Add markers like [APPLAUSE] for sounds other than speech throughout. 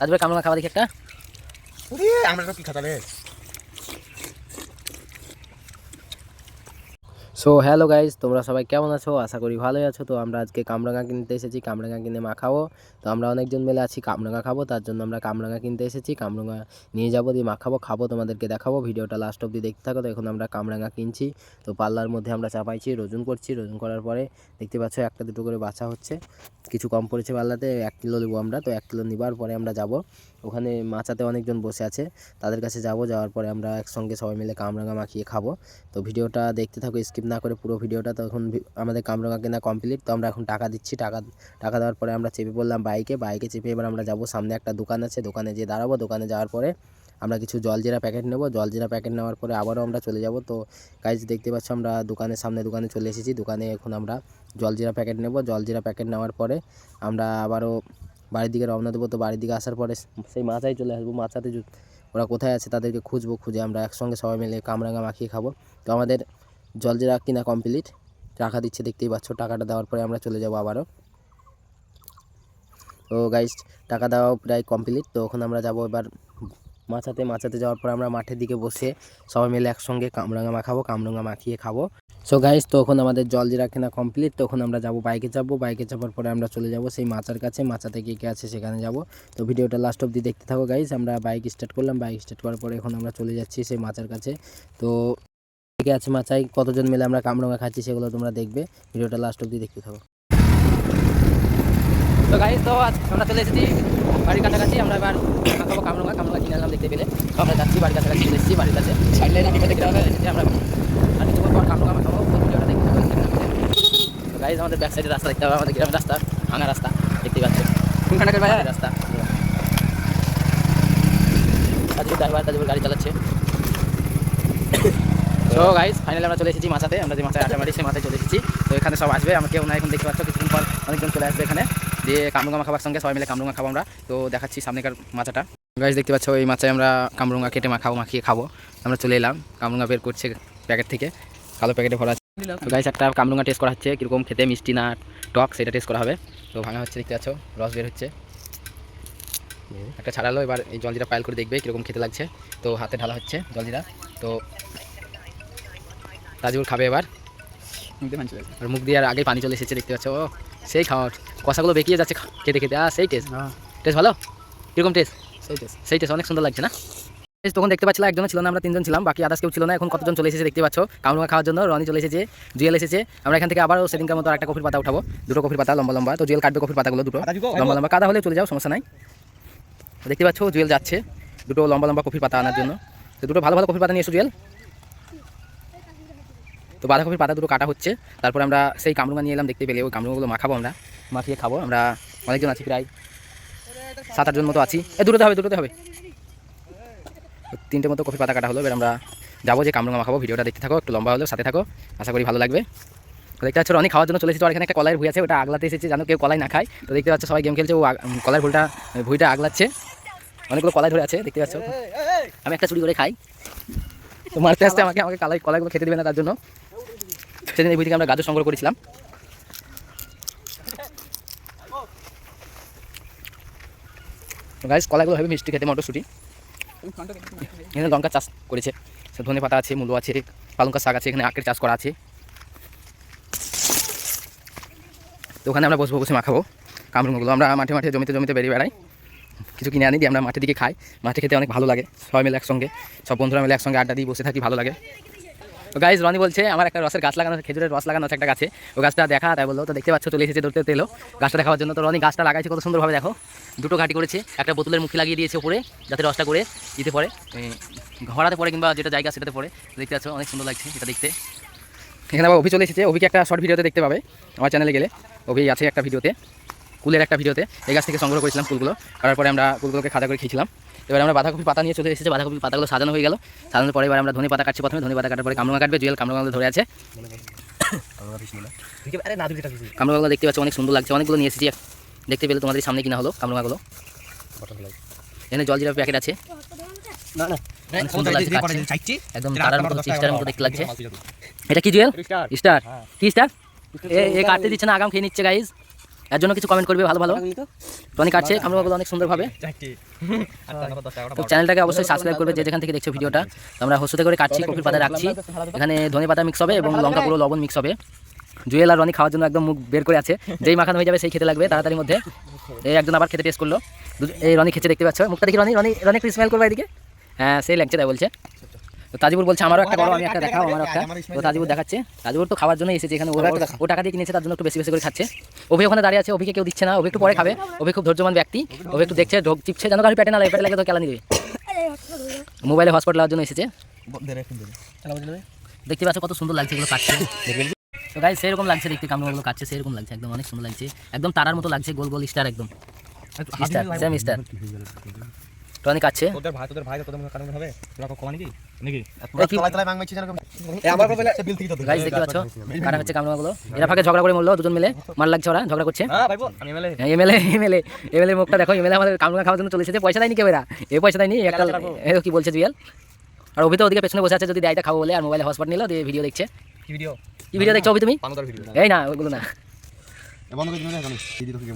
তাজবে কামলা খাওয়া দেখি একটা। আমরা কি খাতা সো হ্যালো গাইজ তোমরা সবাই কেমন আছো? আশা করি ভালোই আছো। তো আমরা আজকে কামরাঙা কিনতে এসেছি কামরাঙা কিনে মাখাবো তো আমরা অনেকজন মিলে আছি কামরাঙা খাব, তার জন্য আমরা কামরাঙা কিনতে এসেছি। কামরাঙা নিয়ে যাব, দিয়ে মাখাবো খাব তোমাদেরকে দেখাবো। ভিডিওটা লাস্ট অব্দি দেখতে থাকো, তো এখন আমরা কামরাঙা কিনছি। তো পাল্লার মধ্যে আমরা চাপাইছি রোজুন করছি। রোজুন করার পরে দেখতে পাচ্ছ একটা দুটো করে বাছা হচ্ছে। কিছু কম পড়েছে পাল্লাতে এক কিলো নেব আমরা। তো এক কিলো নেবার পরে আমরা যাব। ওখানে মাচাতে অনেকজন বসে আছে, তাদের কাছে যাব, যাওয়ার পরে আমরা একসঙ্গে সবাই মিলে কামরাঙা মাখিয়ে খাব। তো ভিডিওটা দেখতে থাকো, স্কিপ না করে পুরো ভিডিওটা। তো এখন আমাদের কামরাঙা কেনা কমপ্লিট তো আমরা এখন টাকা দিচ্ছি। টাকা টাকা দেওয়ার পরে আমরা চেপে পড়লাম বাইকে। বাইকে চেপে এবার আমরা যাব, সামনে একটা দোকান আছে, দোকানে যেয়ে দাঁড়াবো। দোকানে যাওয়ার পরে আমরা কিছু জলজিরা প্যাকেট নেব। জলজিরা প্যাকেট নেওয়ার পরে আবারও আমরা চলে যাব। তো গাইজ দেখতে পাচ্ছ আমরা দোকানের সামনে দোকানে চলে এসেছি। দোকানে এখন আমরা জলজিরা প্যাকেট নেব। জলজিরা প্যাকেট নেওয়ার পরে আমরা আবারও বাড়ির দিকে রওনা দেবো। তো বাড়ির দিকে আসার পরে সেই মাথায় চলে আসব। মাথাতে ওরা কোথায় আছে তাদেরকে খুঁজবো, খুঁজে আমরা একসঙ্গে সবাই মিলে কামরাঙা মাখিয়ে খাব। তো আমাদের জল জলজিরা কিনা কমপ্লিট টাকা দিচ্ছে, দেখতেই পাচ্ছ। টাকাটা দেওয়ার পরে আমরা চলে যাব আবারও। তো গাইস টাকা দেওয়া প্রায় কমপ্লিট তো ওখানে আমরা যাব এবার মাছাতে। মাছাতে যাওয়ার পর আমরা মাঠের দিকে বসে সবাই মিলে একসঙ্গে কামরাঙা মাখাবো কামরাঙা মাখিয়ে খাব। সো গাইস তো এখন আমাদের জলজিরা কেনা কমপ্লিট তখন আমরা যাব বাইকে যাব। বাইকে যাওয়ার পরে আমরা চলে যাব সেই মাচার কাছে। মাচাতে কে কে আছে সেখানে যাব। তো ভিডিওটা লাস্ট অবধি দেখতে থাকো গাইস আমরা বাইক স্টার্ট করলাম। বাইক স্টার্ট করার পরে এখন আমরা চলে যাচ্ছি সেই মাচার কাছে। তো কে আছে মাচায়? কতজন মিলে আমরা কামরাঙা খাচ্ছি সেগুলো তোমরা দেখবে। ভিডিওটা লাস্ট অবধি দেখতে থাকো। তো গাইস তো আজ আমরা চলে এসেছি বাড়ির কাছাকাছি। আমরা এবার খাব কামরাঙা কামরাঙা কিনে আনলাম দেখতে পেলে। তো আমরা যাচ্ছি বাড়ির কাছাকাছি চলে এসেছি বাড়ির কাছে। সাইড লাইন দেখতে আমরা এসেছি আমরা আর কিছু পর কামরাঙা খাব তো ভিডিওটা দেখতে থাকো তো গাইস আমাদের ব্যাক সাইডের রাস্তা দেখতে হবে আমাদের গ্রামের রাস্তা ভাঙা রাস্তা দেখতেই পাচ্ছ কোনখানে ভাই? রাস্তা। তাজুর ড্রাইভার তাজুর গাড়ি চালাচ্ছে। তো গাইস ফাইনালি আমরা চলে এসেছি মাছাতে আমরা যে মাথায় আটা মারি সেই মাথায় চলে এসেছি। তো এখানে সব আসবে আমরা কেউ না এখন দেখতে পাচ্ছ কিছুদিন পর অনেকজন চলে আসবে এখানে। দিয়ে কামরুঙ্গা মাখাবার সঙ্গে সবাই মিলে কামরুঙ্গা খাব আমরা। তো দেখাচ্ছি সামনেকার মাচাটা গাইস দেখতে পাচ্ছ এই মাচায় আমরা কামরুঙ্গা কেটে মাখাবো মাখিয়ে খাব। আমরা চলে এলাম কামরুঙ্গা বের করছে প্যাকেট থেকে। কালো প্যাকেটে ভরা আছে। তো। গাইস একটা কামরুঙ্গা টেস্ট করা হচ্ছে কীরকম খেতে মিষ্টি না টক সেটা টেস্ট করা হবে। তো ভাঙা হচ্ছে দেখতে পাচ্ছ রস বের হচ্ছে। একটা ছাড়ালো এবার এই জলজিরা পাইল করে দেখবে কীরকম খেতে লাগছে। তো হাতে ঢালা হচ্ছে জলজিরা। তো তাজুর খাবে এবার। আর মুখ দিয়ে আর আগে পানি চলে এসেছে দেখতে পাচ্ছ। ও সেই খাওয়ার। কষাগুলো বেঁকিয়ে যাচ্ছে খেতে খেতে। আর সেই টেস্ট টেস্ট ভালো? কীরকম টেস্ট সেই টেস্ট সেই টেস্ট অনেক সুন্দর লাগছে না? Guys, তখন দেখতে পাচ্ছিলাম একজন ছিল না আমরা তিনজন ছিলাম বাকি আদার্স কেউ ছিল না এখন কতজন চলে এসেছে দেখতে পাচ্ছ? কামরুঙা খাওয়ার জন্য রনি চলে এসেছে জুয়েল এসেছে। আমরা এখান থেকে আবারও সেদিনকার মতো একটা কফির পাতা উঠাবো দুটো কফির পাতা লম্বা লম্বা। তো জুয়েল কাটবে কফির পাতাগুলো দুটো লম্বা লম্বা। কাদা হলে চলে যাও সমস্যা নাই। দেখতে পাচ্ছ জুয়েল যাচ্ছে দুটো লম্বা লম্বা কফির পাতা আনার জন্য। তো দুটো ভালো ভালো কফির পাতা নিয়ে এসো জুয়েল? তো বাঁধাকপির পাতা দুটো কাটা হচ্ছে তারপর আমরা সেই কামরুঙা নিয়ে এলাম দেখতে পেলে ওই কামরুঙাগুলো মাখাবো আমরা মাখিয়ে খাব আমরা অনেকজন আছি প্রায় সাত আটজন মতো আছি। এ দুটোতে হবে দুটোতে হবে। তিনটে মতো কফি পাতা কাটা হলো, এবার আমরা যাব যে কামরুঙা খাব ভিডিওটা দেখতে থাকো, একটু লম্বা হলেও সাথে থাকো। আশা করি ভালো লাগবে। তো দেখতে পাচ্ছ অনেক খাওয়ার জন্য চলে এসেছে। আর এখানে একটা কলাইয়ের ভুই আছে, ওটা আগলাতে এসেছে, জানো কেউ কলাই না খায়। তো দেখতে পাচ্ছ, সবাই গেম খেলছে, ও কলাইয়ের ভুলটা ভুইটা আগলাচ্ছে। অনেকগুলো কলাই ধরে আছে, দেখতে পাচ্ছ। আমি একটা চুরি করে খাই। তো মারতে আসতে আমাকে আমাকে কলাই কলাইগুলো খেতে দেবে না তার জন্য। সেদিন এই বই থেকে আমরা গাজর সংগ্রহ করেছিলাম। গাছ কলাগুলো হবে মিষ্টি খেতে, মটরশুঁটি। এখানে লঙ্কা চাষ করেছে। ধনে পাতা আছে, মূলো আছে পালঙ্কা শাক আছে, এখানে আখের চাষ করা আছে। তো ওখানে আমরা বসবো, বসে মাখাবো কামরুঙগুলো আমরা মাঠে মাঠে, জমিতে জমিতে বেরিয়ে বেড়াই। কিছু কিনে আনি দিয়ে আমরা মাঠের দিকে খাই। মাঠে খেতে অনেক ভালো লাগে, সবাই মিলে একসঙ্গে। সব বন্ধুরা মিলে একসঙ্গে আড্ডা দিয়ে বসে থাকি, ভালো লাগে। তো গাইজ রনি বলছে, আমার একটা রসের গাছ লাগানো খেজুরের রস লাগানো আছে একটা গাছে। ও গাছটা দেখা, তাই বলল, তো দেখতে পাচ্ছ, চলে এসেছে ধরতে তেলো গাছটা দেখার জন্য তো রনি গাছটা লাগাইছে, কত সুন্দরভাবে দেখো। দুটো ঘাটি করেছে, একটা বোতলের মুখে লাগিয়ে দিয়েছে উপরে, যাতে রসটা করে দিতে পড়ে ঘোড়াতে পড়ে কিংবা যেটা জায়গা সেটাতে পড়ে। দেখতে পাচ্ছ, অনেক সুন্দর লাগছে এটা দেখতে। এখানে আবার অভি চলে এসেছে। অভিকে একটা শর্ট ভিডিওতে দেখতে পাবে, আমার চ্যানেলে গেলে। অভি আছে একটা ভিডিওতে কুলের একটা ভিডিওতে এই গাছ থেকে সংগ্রহ করেছিলাম কুলগুলো করার পরে আমরা কুলগুলোকে খাদা করে খেয়েছিলাম। এবার আমরা বাঁধাকপি পাতা নিয়ে চলে এসেছে বাঁধাকপি পাতাগুলো সাজানো হয়ে গেল। সাজানোর পরে এবার আমরা ধনে পাতা কাটছি প্রথমে ধনে পাতা কাটার পরে কামরুঙা কাটবে জুয়েল কামরুঙা ধরে আছে। কামরুঙাগুলো দেখতে পাচ্ছ অনেক সুন্দর লাগছে অনেকগুলো নিয়ে এসেছি। দেখতে পেলে তোমাদের সামনে কিনা হলো কামরুঙাগুলো এখানে জল জিরা প্যাকেট আছে। না না। একদম তারার মতো মতো দেখতে লাগছে। এটা কি জুয়েল? স্টার কি স্টার এ কাটতে দিচ্ছে না আগাম খেয়ে নিচ্ছে গাইজ এর জন্য কিছু কমেন্ট করবে? ভালো ভালো। রনি কাটছে কামড়াগুলো অনেক সুন্দরভাবে। [LAUGHS] তো চ্যানেলটাকে অবশ্যই সাবস্ক্রাইব করবে যে যেখান থেকে দেখছ ভিডিওটা। আমরা হসুতে করে কাটছি কপির পাতা রাখছি। এখানে ধনে পাতা মিক্স হবে এবং লঙ্কা পুরো লবণ মিক্স হবে। জুয়েল আর রনি খাওয়ার জন্য একদম মুখ বের করে আছে। যেই মাখানো হয়ে যাবে সেই খেতে লাগবে তাড়াতাড়ির মধ্যে। এই একজন আবার খেতে টেস্ট করল। এই রনি খেতে দেখতে পাচ্ছ। মুখটা দেখি রনি রনি রনি একটু স্মেল করবে এদিকে। হ্যাঁ সেই লাগছে তাই বলছে। তো তাজিবুর বলছে আমারও একটা বড় আমি একটা দেখাও আমারও একটা। তো তাজিবুর দেখাচ্ছে। তাজিবুর তো খাওয়ার জন্য এসেছে এখানে ও টাকা দিয়ে কিনেছে তার জন্য একটু বেশি বেশি করে খাচ্ছে। অভি ওখানে দাঁড়িয়ে আছে অভিকে কেউ দিচ্ছে না অভি একটু পরে খাবে অভি খুব ধৈর্যবান ব্যক্তি অভি একটু দেখছে ঢোক চিপছে যেন কারণ পেটে না লাগে পেটে লাগে তো কেলা নিবে। মোবাইলে হসপিটাল নেওয়ার জন্য এসেছে। দেখতে পাচ্ছ কত সুন্দর লাগছে এগুলো কাটছে তো গাই সেরকম লাগছে দেখতে কামড়গুলো কাটছে সেরকম লাগছে একদম অনেক সুন্দর লাগছে। একদম তারার মতো লাগছে গোল গোল স্টার একদম। স্টার সেম স্টার টনি ভাই তোদের ভাই তোদের মনে কারণ হবে? তোরা কমা নাকি? নাকি? এই কি- তলায় তলায় মাংমাইছিস এরকম? আমার কবে বিল থেকে তোদের। গাইস দেখতে পাচ্ছ? [LAUGHS] কাটা হচ্ছে কামড়গুলো এরা ফাঁকে ঝগড়া করে মরলো দুজন মিলে। মার লাগছে ওরা ঝগড়া করছে। হ্যাঁ ভাইবো আমি এমএলএ। এমএলএ এমএলএ এমএলএ মুখটা দেখো এমএলএ আমাদের কামড়া খাওয়ার জন্য চলে এসেছে। পয়সা দেয়নি কেউ এরা এ পয়সা দেয়নি একটা এ কি বলছে জুয়েল? আর অভি তো ওদিকে পেছনে বসে আছে যদি দায়টা খাব বলে আর মোবাইলে হসপিটাল নিল দিয়ে ভিডিও দেখছে। কি ভিডিও কি ভিডিও দেখছ অভি তুমি? এই না ওইগুলো না।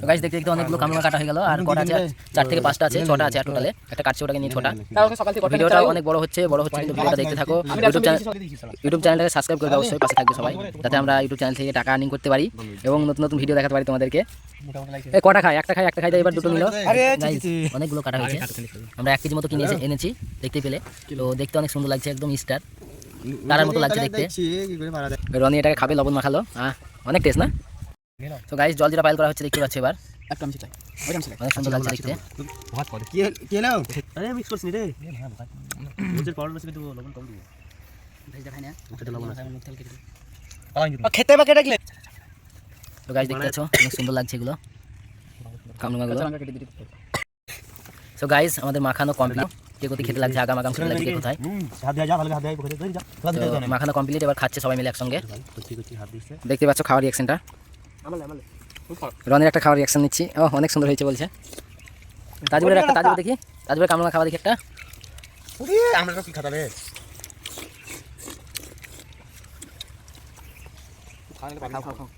গাইস দেখতে দেখতে অনেকগুলো কামড়া কাটা হয়ে গেল আর কটা আছে? চার থেকে পাঁচটা আছে ছটা আছে টোটালে একটা কাটছে ওটাকে নিয়ে ছটা। ভিডিওটা অনেক বড় হচ্ছে বড় হচ্ছে কিন্তু ভিডিওটা দেখতে থাকো। ইউটিউব চ্যানেল ইউটিউব চ্যানেলটাকে সাবস্ক্রাইব করবে অবশ্যই পাশে থাকবে সবাই যাতে আমরা ইউটিউব চ্যানেল থেকে টাকা আর্নিং করতে পারি এবং নতুন নতুন ভিডিও দেখাতে পারি তোমাদেরকে। এই কটা খায়? একটা খায় একটা খাই এবার দুটো নিল। অনেকগুলো কাটা হয়েছে। আমরা এক কেজি মতো কিনে এনেছি দেখতে পেলে। তো দেখতে অনেক সুন্দর লাগছে একদম স্টার তারার মতো লাগছে দেখতে। রনি এটাকে খাবে লবণ মাখালো। অনেক টেস্ট না? তো গাইস জল যেটা পাইল করা হচ্ছে দেখতে পাচ্ছি এবার। একটা মিশে চাই ওইটা অনেক সুন্দর লাগছে দেখতে। ভাত করে কি কি নাও আরে মিক্স করছিস রে। বুঝের পাউডার বেশি দেবো লবণ কম দিবো। এটা লবণ আছে। খেতে বা কেটে গেলে তো গাইস দেখতে পাচ্ছ অনেক সুন্দর লাগছে এগুলো। কামড়াগুলো। সো গাইস আমাদের মাখানো কমপ্লিট কে কোথায় খেতে লাগছে আগাম আগাম খেতে লাগছে কোথায়। হাত দিয়ে যা ভালো হাত দিয়ে পকেটে যা। হাত দিয়ে তো মাখানো কমপ্লিট এবার খাচ্ছে সবাই মিলে একসঙ্গে। দেখতে পাচ্ছ খাওয়ার রিয়াকশনটা রনের একটা খাওয়ার রিয়াকশন নিচ্ছি। ও অনেক সুন্দর হয়েছে বলছে। তাজপুরের একটা তাজপুর দেখি। তাজপুরের কামলা খাওয়া দেখি একটা। আমরা কি খাতা রে? খাও খাও খাও।